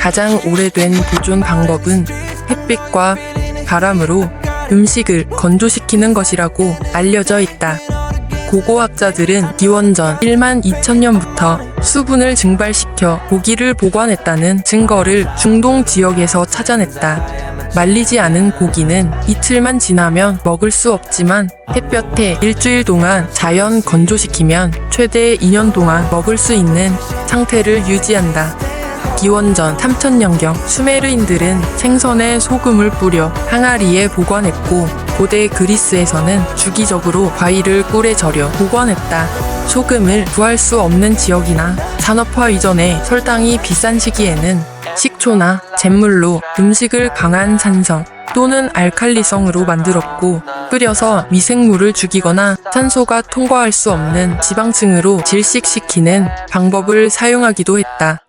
가장 오래된 보존 방법은 햇빛과 바람으로 음식을 건조시키는 것이라고 알려져 있다. 고고학자들은 기원전 1만 2천년부터 수분을 증발시켜 고기를 보관했다는 증거를 중동 지역에서 찾아냈다. 말리지 않은 고기는 이틀만 지나면 먹을 수 없지만 햇볕에 일주일 동안 자연 건조시키면 최대 2년 동안 먹을 수 있는 상태를 유지한다. 기원전 3000년경 수메르인들은 생선에 소금을 뿌려 항아리에 보관했고 고대 그리스에서는 주기적으로 과일을 꿀에 절여 보관했다. 소금을 구할 수 없는 지역이나 산업화 이전에 설탕이 비싼 시기에는 식초나 잿물로 음식을 강한 산성 또는 알칼리성으로 만들었고 끓여서 미생물을 죽이거나 산소가 통과할 수 없는 지방층으로 질식시키는 방법을 사용하기도 했다.